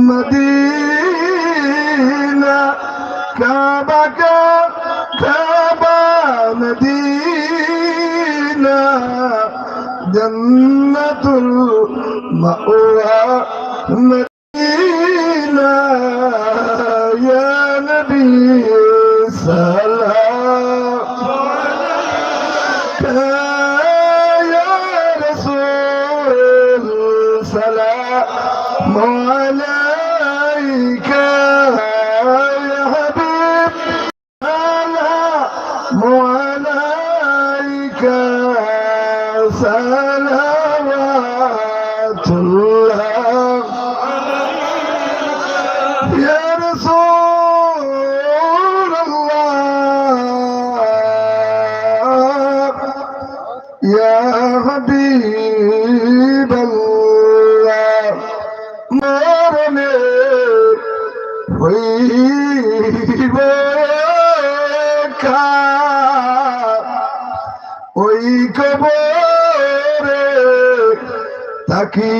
Medina Kaaba Kaaba Medina জন্নতুল মাওয়া صلوات الله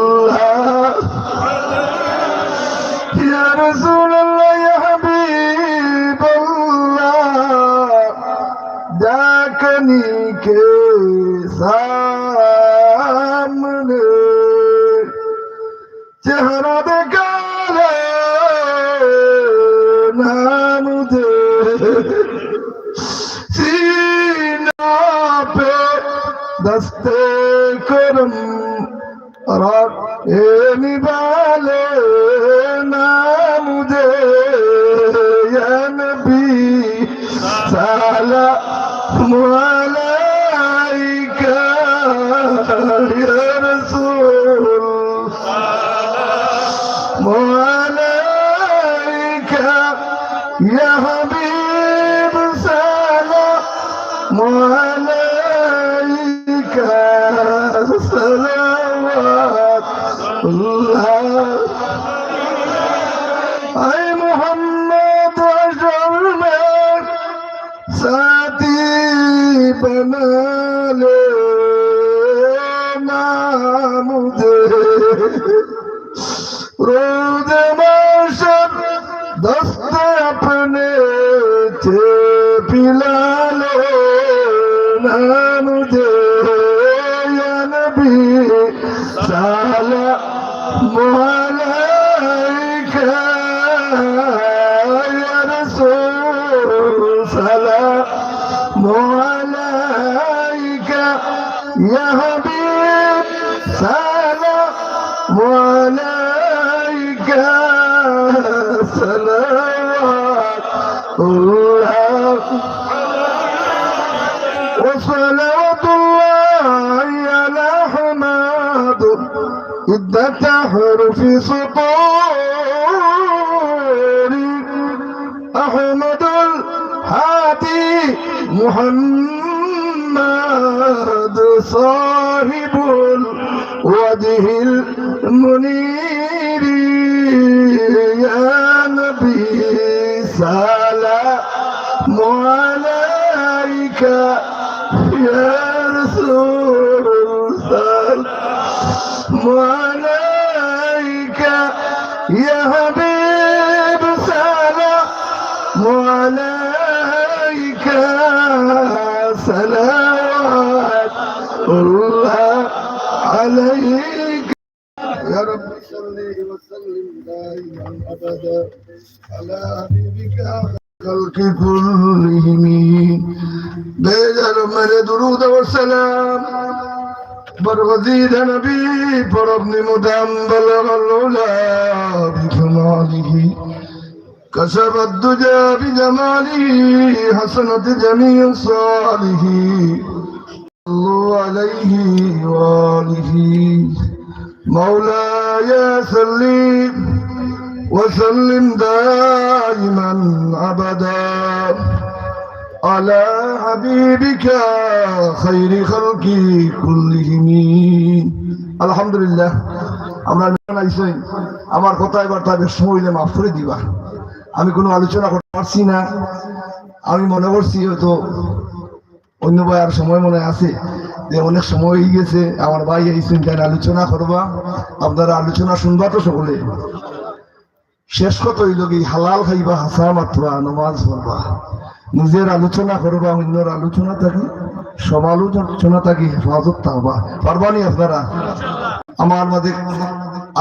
Ooh, برسول अपने थे पिला عدة حرف سطوري أحمد الهادي محمد صاحب الوجه المنير. يا نبي سلام عليك يا رسول سلام صلوات الله عليك يا رب صل وسلم دائما ابدا على حبيبك خلق كلهم بيجر من درود والسلام برغزيد نبي فربن مدام بلغ العلا بكماله كسب الدجى بجماله حسنت جميع صالحه صلوا عليه وآله مولاي سلم وسلم دائما أبدا على حبيبك خير خلق كلهم الحمد لله আমরা আইসই আমার কথা এবার তাদের সময় মাফ করে দিবা আমি কোনো আলোচনা করতে পারছি না। আমি মনে করছি হয়তো অন্য ভাই আর সময় মনে আছে যে অনেক সময় হয়ে গেছে, আমার ভাই আইসেন তাই আলোচনা করবা। আপনারা আলোচনা শুনবা তো সকলে। শেষ কত হইল কি, হালাল খাইবা হাসা মাত্রা নমাজ পড়বা। নিজের আলোচনা করবা, অন্যর আলোচনা থাকি, সমালোচনা থাকি, হেফাজত পারবানি আপনারা? আমার মাঝে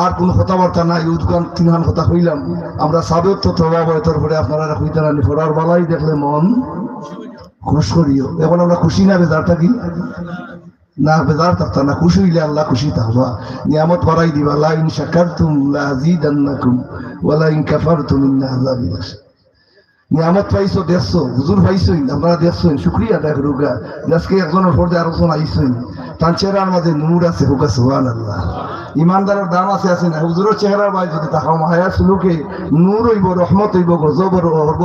আর কোন কথাবার্তা নাই, উদ্গান তিনহান কথা কইলাম। আমরা সাবেক তো তবা বয়তর করে আপনারা কইতে না ফোরার বালাই দেখলে মন খুশ করিও। এখন আমরা খুশি না বেজার থাকি না, বেজার থাকতা না, খুশি হইলে আল্লাহ খুশি থাকবা নিয়ামত বাড়াই দিবা লা ইন শাকারতুম লা আযীদান্নাকুম ওয়া লা ইন কাফারতুম ইন্না লাশাদীদ নিয়ামত পাইছো, দেখছ, হুজুর পাইছই, আপনারা দেখছেন শুক্রিয়া দেখ রুগা আজকে একজনের পর্দে আরও জন আইসই তার চেহারার মাঝে নূর আছে, হুকা সুহান আল্লাহ ইমানদারের দাম আছে আছে না। হুজুরের চেহারার বাই যদি তাকাও, মায়া সুলুকে নূর হইব, রহমত হইব, গজব হইব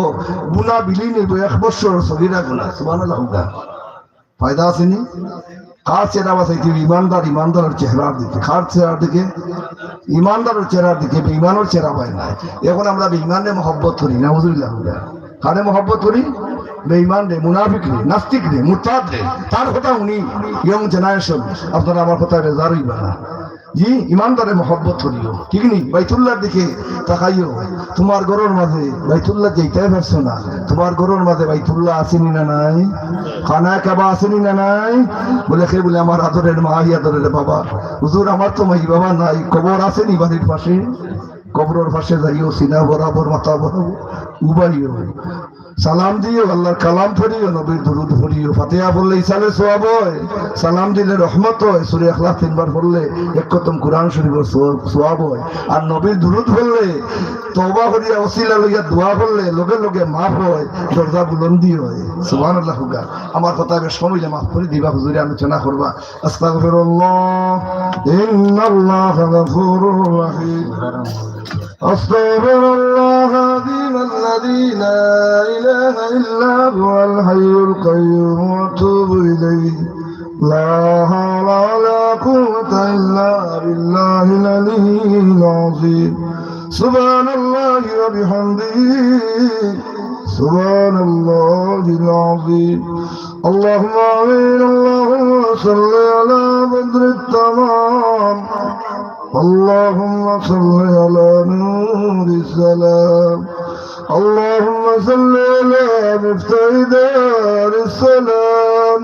গুনা বিলীন হইব, এক বছর সগিরা আল্লাহ হুকা ফায়দা আসেনি কার চেহারা বাসাইতে ইমানদার, ইমানদারের চেহারার দিকে। কার চেহারার দিকে? ইমানদারের চেহারার দিকে ইমানের চেহারা পায় না। এখন আমরা ইমানে মহব্বত করি না বুঝলিল্লাহ কারে মহব্বত করি? বেঈমান রে, মুনাফিক রে, নাস্তিক রে, মুরতাদ রে। তার কথা উনি ইয়ং জেনারেশন। আপনারা আমার কথা রেজার হইবা না। জি ইমানদারে মহব্বত করিও। ঠিক নি বাইতুল্লার দিকে তাকাইও। তোমার গরুর মাঝে বাইতুল্লা যেইটাই ভাবছ না? তোমার গরুর মাঝে বাইতুল্লা আসেনি না নাই? খানা কাবা আসেনি না নাই? বলে সে বলে, আমার আদরের মা, আদরের বাবা। হুজুর, আমার তো মাই বাবা নাই, কবর আসেনি বাড়ির পাশে? কবরের পাশে যাইও সিনা বরাবর মাথা বরাবর উবাইও। সালাম দিও, আল্লাহর কালাম পড়িও, নবীর দুরুদ পড়িও। ফাতিহা বললে ইসালে সোয়াব হয়, সালাম দিলে রহমত হয়। সুরে এখলাস তিনবার পড়লে এক কতম কোরআন শরীফের সোয়াব হয়। আর নবীর দুরুদ পড়লে তওবা করিয়া ওসিলা লইয়া দোয়া করলে লগে লগে মাফ হয়, দরজা বুলন্দি হয়। সুবহানাল্লাহ হুগা আমার কথা বেশ সময় মাফ করে দিবা, হুজুরে আলোচনা করবা। আস্তাগফিরুল্লাহ, ইন্নাল্লাহ গফুরুর রহিম। أستغفر الله العظيم الذي لا إله إلا هو الحي القيوم وأتوب إليه. لا حول ولا قوة إلا بالله العلي العظيم. سبحان الله وبحمده. سبحان الله العظيم. اللهم آمين. اللهم صل على بدر التمام. اللهم صل على نور السلام. اللهم صل على مفتاح دار السلام.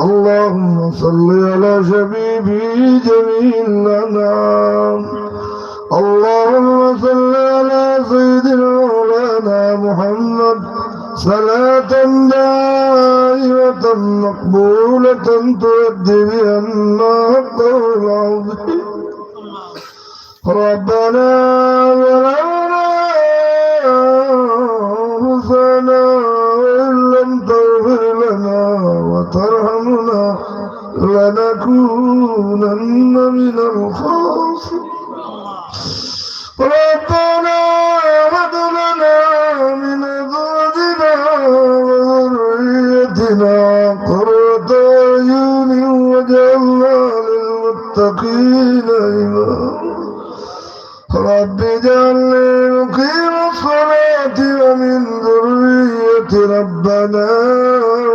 اللهم صل على شبيب جميع الأنام. اللهم صل على سيدنا مولانا محمد. صلاة دائمة مقبولة تؤدي بها النهض العظيم. ربنا ظلمنا أنفسنا وإن لم تغفر لنا وترحمنا لنكونن من الخاسرين. ربنا هب لنا من أزواجنا وذريتنا قرة أعين واجعلنا للمتقين إماما. رب اجعلني مقيم الصلاة ومن ذرية ربنا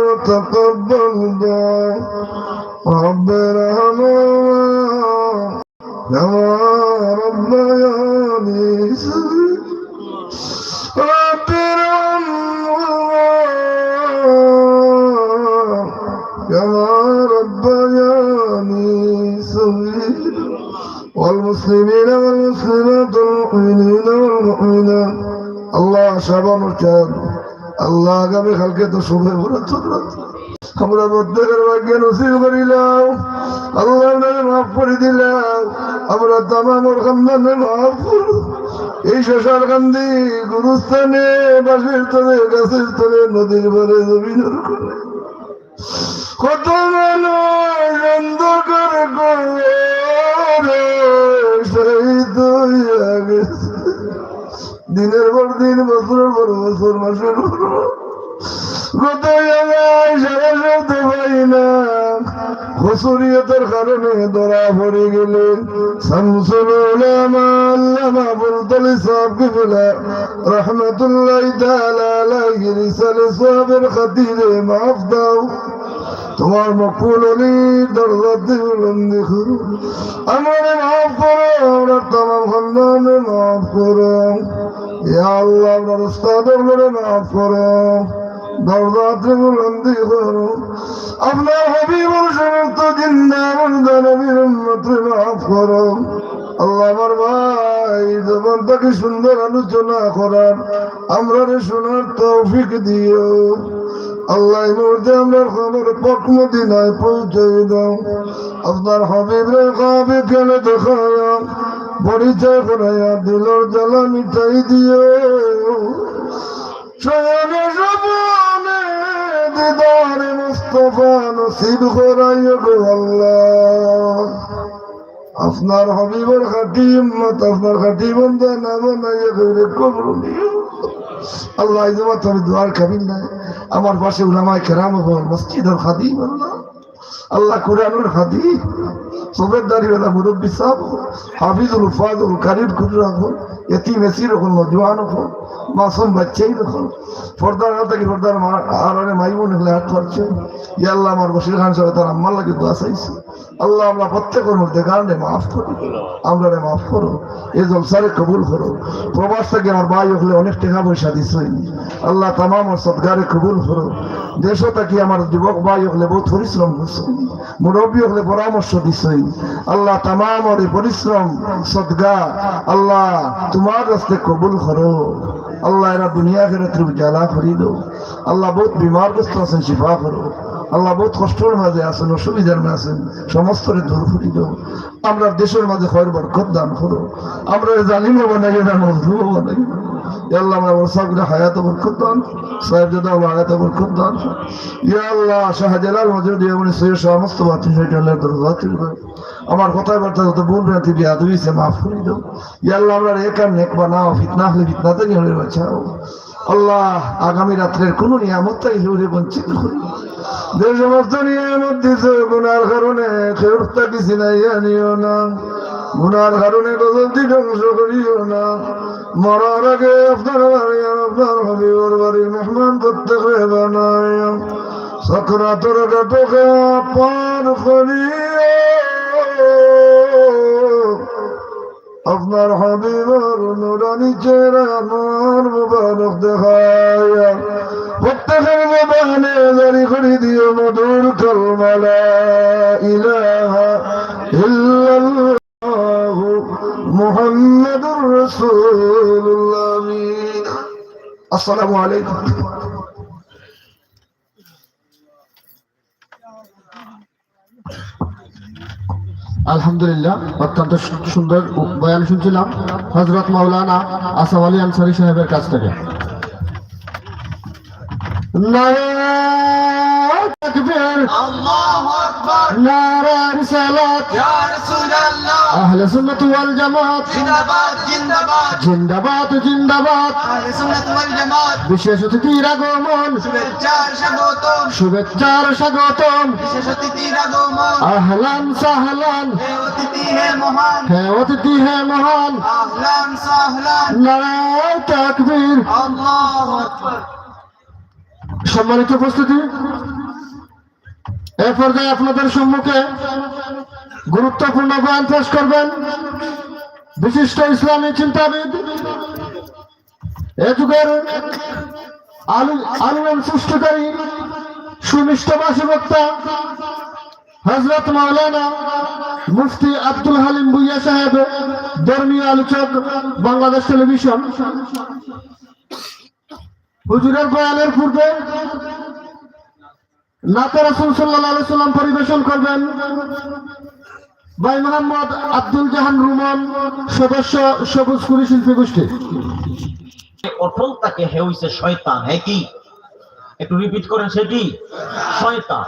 وتقبل دعاء. رب আগামী কালকে তো শুভে বরাত আমরা প্রত্যেকের ভাগ্য নসিব করিলাম। আল্লাহ মাফ করে দিলাম। আমরা তামামর খান্দানে মাফ এই শশার কান্দি গুরুস্থানে বাসের তলে, গাছের তলে, নদীর পরে জমিনের করে। কত মানুষ অন্ধকার করে শহীদ হইয়া গেছে দিনের পর দিন, বছরের পর বছর, মাসের পর। কত শব্দ পাই না হসুরিয়তের কারণে ধরা পড়ে গেলে। শামসুল উলামা আল্লামা বুলতলি সাহেব কিবলা রহমতুল্লাহ তাআলা আলাইহি রিসালে মাফ দাও। তোমার মকবুল অলি দরজাতে বুলন্দি করো। আমার মাফ করো, আমরা তামাম খানদানে মাফ করো। ইয়া আল্লাহ আপনার উস্তাদের মাফ করো। আপনার হাবিবুর আল্লাহ সুন্দর আলোচনা করার আমরা শোনার তৌফিক দিও। আল্লাহ আমরা খবর পক মদিনায় পৌঁছে দাও। আপনার হাবিব রে কাবে কেনে দেখায়া, পরিচয় করাইয়া জ্বালা মিটাই দিও। গো আল্লাহ। আপনার হবিবর খাটি উম্মত আপনার খাটি বন্ধা না আল্লাহ দোয়ার আমার পাশে উলামায় কেরাম হল আল্লাহ। আল্লাহ কোরআনুর খাদিম। দাঁড়িয়ে মুরব্বী সাহ হাফিজুল ফাজুল কারির খুঁজে রাখো এটি মেসি রকম নজওয়ান হো মাসুম বাচ্চাই রকম পর্দার হাতে কি পর্দার আরানে মাইমুন হলে হাত করছে ইয়া আল্লাহ আমার বসির খান সাহেব, তার আম্মার লাগে দোয়া চাইছে। আল্লাহ আমরা প্রত্যেকের মধ্যে কারণে মাফ করো। আমরা রে মাফ করো। এই জলসারে কবুল করো। প্রবাস থেকে আমার ভাই হলে অনেক টাকা পয়সা দিছই আল্লাহ তামাম আমার সৎকারে কবুল করো। দেশও থাকি আমার যুবক ভাই হলে বহুত পরিশ্রম করছ। মুরব্বী হলে পরামর্শ দিছই আল্লাহ ওর পরিশ্রম, সদগা, আল্লাহ তোমার রাস্তে কবুল করো। আল্লাহ এরা দুনিয়া ফেরে তুমি জ্বালা করি দো আল্লাহ বহুত বিমারগ্রস্ত আছেন, শিফা করো। আল্লাহ বহুত কষ্টের মাঝে আছেন, অসুবিধার মাঝে আছেন সমস্ত দূর করি দো আমরা দেশের মাঝে খয়ের বরকত দান করো। আমরা জালিমও বানাই না মজলুমও বানাই। না আমরা আল্লাহ যত মাফ করে দাও আমরা ফিতনা হলে হলে বাঁচাও আল্লাহ আগামী রাত্রের কোনো নিয়ামত হলে বঞ্চিত করি যে সমস্ত নিয়ামত দিছে গুনার কারণে কিছু নাই জানিও না গুনার কারণে গজলটি ধ্বংস করিও না। মরার আগে আপনার বাড়ি, আপনার হাবিবর বাড়ির মেহমান প্রত্যেকে বানায় সকরাতর গাটকে পার করিও। আপনার হাবিবর নুরানি চেহারা আমার মুবারক দেখায়া। প্রত্যেকের মোবাইলে জারি করে দিও মধুর কলমালা। ইলাহা ইল্লাল্লাহ। মুহাম্মাদুর রাসূলুল্লাহ আমিন আসসালামু আলাইকুম আলহামদুলিল্লাহ অত্যন্ত সু- সুন্দর উ- বয়ান শুনছিলাম হজরত মাওলানা আসাম আলী আনসারি সাহেবের কাছ থেকে নারায় তাকবীর, আহলে সুন্নাত ওয়াল জামাত। জিন্দাবাদ জিন্দাবাদ। জিন্দাবাদ জিন্দাবাদ। আহলে সুন্নাত ওয়াল জামাত। বিশেষ অতিথির আগমন। শুভেচ্ছার শুভেচ্ছার বিশেষ আহলান সাহলান। হে অতিথি হে মহান। হে হে মহান। সম্মানিত উপস্থিতি এ পর্যায়ে আপনাদের সম্মুখে গুরুত্বপূর্ণ বয়ান পেশ করবেন। বিশিষ্ট ইসলামী চিন্তাবিদ এ যুগের আলু আলোড়ন সৃষ্টিকারী সুনিষ্ঠবাসী বক্তা হজরত মাওলানা মুফতি আব্দুল হালিম ভুইয়া সাহেব, ধর্মীয় আলোচক, বাংলাদেশ টেলিভিশন। হুজুরের বয়ানের পূর্বে নাতে রাসুল সাল্লাহ সাল্লাম পরিবেশন করবেন। ভাই মোহাম্মদ আব্দুল জাহান রুমন, সদস্য সবুজ কুড়ি শিল্পী গোষ্ঠী। অটল তাকে হে হইছে শয়তান, হে কি? একটু রিপিট করেন সেটি শয়তান।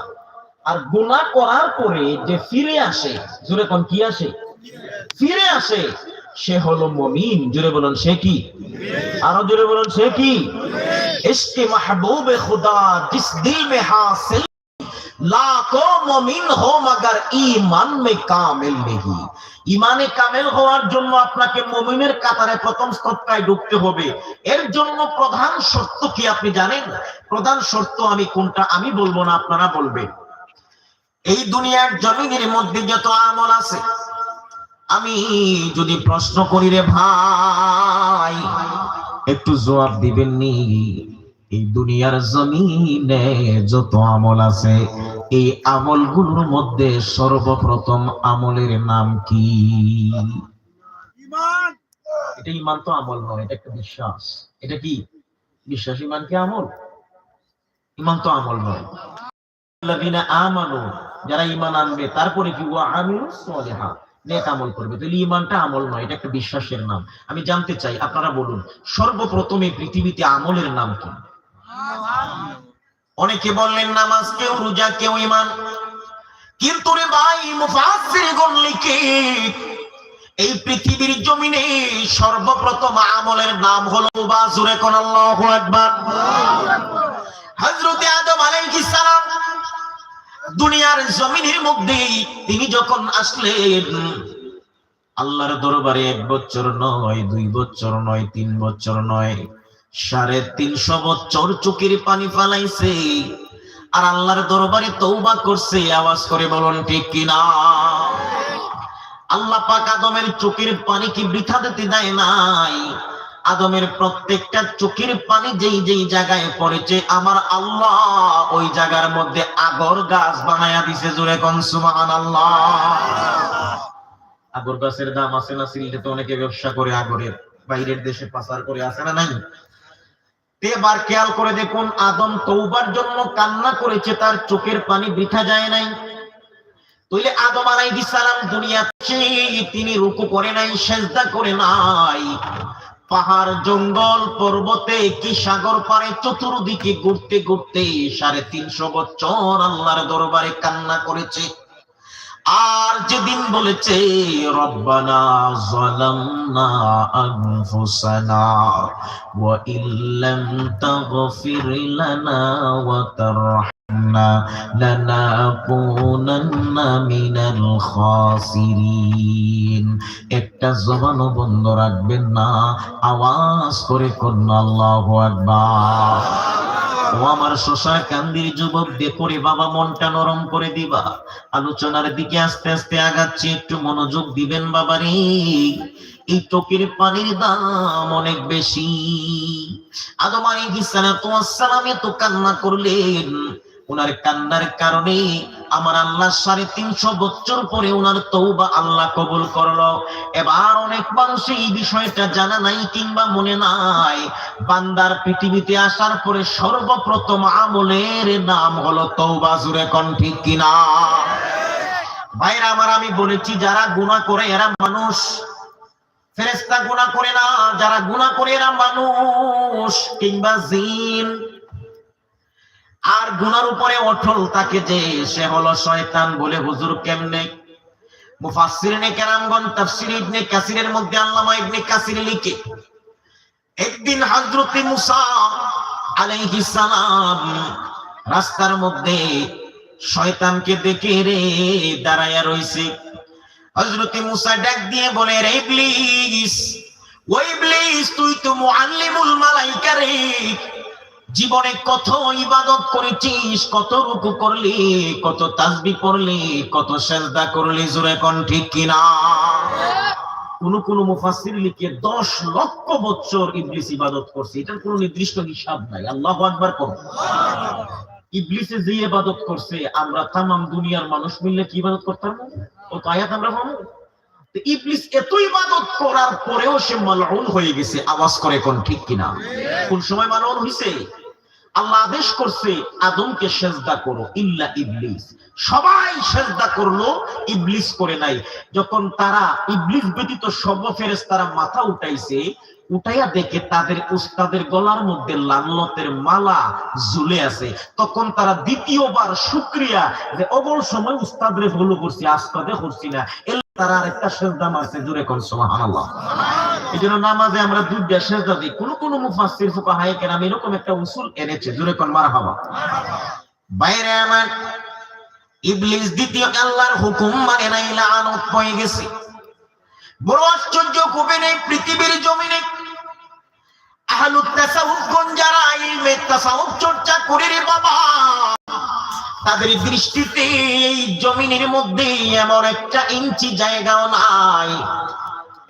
আর গুনাহ করার পরে যে ফিরে আসে জুড়ে কোন কি আসে? ফিরে আসে, সে হলো মমিন। জুড়ে বলুন, সে কি? আরও জুড়ে বলুন, সে কি? ইশকে মাহবুবে খুদা জিস দিল মে হাসিল। লাখো ইমান মে কামিল নেহি। ইমানে কামেল হওয়ার জন্য আপনাকে মমিনের কাতারে প্রথম ঢুকতে হবে। এর জন্য প্রধান শর্ত কি আপনি জানেন? প্রধান শর্ত আমি কোনটা আমি বলব না, আপনারা বলবেন। এই দুনিয়ার জমিনের মধ্যে যত আমল আছে, আমি যদি প্রশ্ন করি রে ভাই, একটু জবাব দিবেন নি? এই দুনিয়ার জমিনে যত আমল আছে এই আমলগুলোর মধ্যে সর্বপ্রথম আমলের নাম কি? এটা ইমান তো আমল নয় এটা একটা বিশ্বাস। এটা কি? বিশ্বাস ইমান কি আমল? ইমান তো আমল নয়। আমানু যারা ঈমান আনবে তারপরে কি? ওয়া আমিলুস সলিহাত নেক আমল করবে। তাহলে ঈমানটা আমল নয় এটা একটা বিশ্বাসের নাম। আমি জানতে চাই আপনারা বলুন সর্বপ্রথম এই পৃথিবীতে আমলের নাম কি? অনেকে বললেন, নামাজ কেউ রোজা, কেউ ঈমান। কিন্তু রে ভাই মুফাসসিরগণ লিখে এই পৃথিবীর জমিনে সর্বপ্রথম আমলের নাম হলো বাজুরে কোন আল্লাহু আকবার। হযরতে আদম আলাইহিস সালাম দুনিয়ার জমিনের মধ্যে তিনি যখন আসলেন, আল্লাহর দরবারে এক বছর নয়, দুই বছর নয়, তিন বছর নয় সাড়ে তিনশো বছর চুকির পানি ফালাইছে। আর আল্লাহর দরবারে তৌবা করছে। আওয়াজ করে বলুন, ঠিক কিনা আল্লাহ পাক আদমের চোখের পানি কি বৃথা দিতে দেয় নাই? আদমের প্রত্যেকটা চোখের পানি যেই যেই জায়গায় পড়েছে, আমার আল্লাহ ওই জায়গার মধ্যে আগর গাছ বানায়া দিছে জোরে কোন, সুবহানাল্লাহ। আগর গাছের দাম আছে না সিলেটে তো অনেকে ব্যবসা করে আগরের। বাইরের দেশে পাচার করে আছে না নাই? এবার খেয়াল করে দেখুন, আদম তৌবার জন্য কান্না করেছে, তার চোখের পানি বৃথা যায় নাই। তইলে আদম আলাইহিস সালাম দুনিয়াতে তিনি রুকু করে নাই, সেজদা করে নাই। পাহাড়, জঙ্গল, পর্বতে, কি সাগর পারে চতুর্দিকে ঘুরতে ঘুরতে সাড়ে তিনশো বছর আল্লাহর দরবারে কান্না করেছে। আর যেদিন বলেছে, রব্বানা যালামনা আনফুসানা ওয়া ইল্লাম তাগফির লানা ওয়া তারহামনা লানাকুনান্না মিনাল খাসিরিন। একটা জবানও বন্ধ রাখবেন না, আওয়াজ করে করুন আল্লাহু আকবার। ও আমার কান্দির বাবা, মনটা নরম করে দিবা। আলোচনার দিকে আস্তে আস্তে আগাচ্ছি, একটু মনোযোগ দিবেন বাবা রে এই চোখের পানির দাম অনেক বেশি। আদম আলী সালাতু তো কান্না করলেন। ওনার কান্নার কারণে আমার আল্লাহ সাড়ে তিনশো বছর পরে ওনার তৌবা আল্লাহ কবুল করল। এবার অনেক মানুষ এই বিষয়টা জানা নাই কিংবা মনে নাই। বান্দার পৃথিবীতে আসার পরে সর্বপ্রথম আমলের নাম হলো তৌবা জুরে কন ঠিক কিনা? ভাইরা আমার, আমি বলেছি, যারা গুনাহ করে এরা মানুষ। ফেরেস্তা গুনাহ করে না, যারা গুনাহ করে এরা মানুষ। কিংবা জিন। আর গুনার উপরে অটল তাকে যে সে হলো শয়তান বলে হুজুর কেমনে? মুফাসসিরিনে কেরামগণ, তাফসীর ইবনে কাসিরের মধ্যে আল্লামা ইবনে কাসির লিখে, একদিন হযরতে মুসা আলাইহিস সালাম রাস্তার মধ্যে শয়তানকে দেখে রে দাঁড়ায়া রইছে। হযরতে মুসা ডাক দিয়ে বলে, রে ইবলিস, ও ইবলিস, তুই তো মুআল্লিমুল মালাইকা রে জীবনে কত ইবাদত করেছিস, কত রুকু করলি, কত তাসবি পড়লি, কত সেজদা করলি, জোরে কোন ঠিক কিনা? কোন কোন মুফাসসির লিখে 10 লক্ষ বছর ইবলিস ইবাদত করছে, এটার কোনো নির্দিষ্ট হিসাব নাই, আল্লাহু আকবার কর। ইবলিসে যে ইবাদত করছে, আমরা তামাম দুনিয়ার মানুষ মিললে কি ইবাদত করতাম? ও তো আয়াত আমরা পাবো ইবলিস এত ইবাদত করার পরেও সে মালউন হয়ে গেছে, আওয়াজ করে কোন ঠিক কিনা? কোন সময় মালউন হইছে? আল্লাহ আদেশ করছে, আদমকে সেজদা করো, ইল্লা ইবলিস। সবাই সেজদা করল, ইবলিস করে নাই। যখন তারা ইবলিস ব্যতীত সর্ব ফেরেশতারা মাথা উঠাইছে, উঠাইয়া দেখে তাদের উস্তাদের গলার মধ্যে লালনতের মালা ঝুলে আছে। তখন তারা দ্বিতীয়বার শুক্রিয়া যে অবল সময় উস্তাদরে ফলো করছি, আস্তাদে করছি না। তারা আরেকটা সেজদা মারছে জুড়ে কোন, সুবহানাল্লাহ। এই জন্য নামাজে আমরা দুইটা সেজদা দিই। কোন কোন মুফাসসির কেরাম এরকম একটা উসুল এনেছে কোন, মারহাবা। বাইরে আমার ইবলিস দ্বিতীয় আল্লাহর হুকুম মানে নাই লানত পয়ে গেছে। বড় আশ্চর্য নেই, পৃথিবীর জমিনে। আহলুত তাসাউফ যারা ইলমে তাসাউফ চর্চা করে রে বাবা। তাদের দৃষ্টিতে জমিনের মধ্যে এমন একটা ইঞ্চি জায়গাও নাই,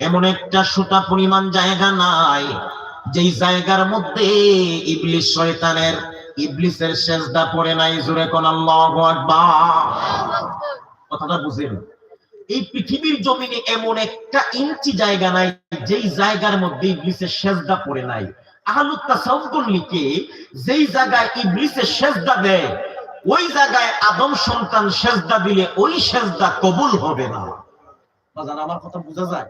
এমন একটা সুতা পরিমাণ জায়গা নাই, যেই জায়গার মধ্যে ইবলিস শয়তানের, ইবলিসের সেজদা পড়ে নাই, জোরে কোন কথাটা বুঝেন। এই পৃথিবীর জমিনে এমন একটা ইঞ্চি জায়গা নাই, যেই জায়গার মধ্যে ইবলিসের সেজদা পড়ে নাই। আহলুত তাসাউফুল লিখে, যেই জায়গায় ইবলিসের সেজদা দেয় ওই জায়গায় আদম সন্তান সেজদা দিলে ওই সেজদা কবুল হবে না। আমার কথা বোঝা যায়?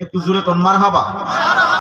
একটু জোরে মার মারহাবা।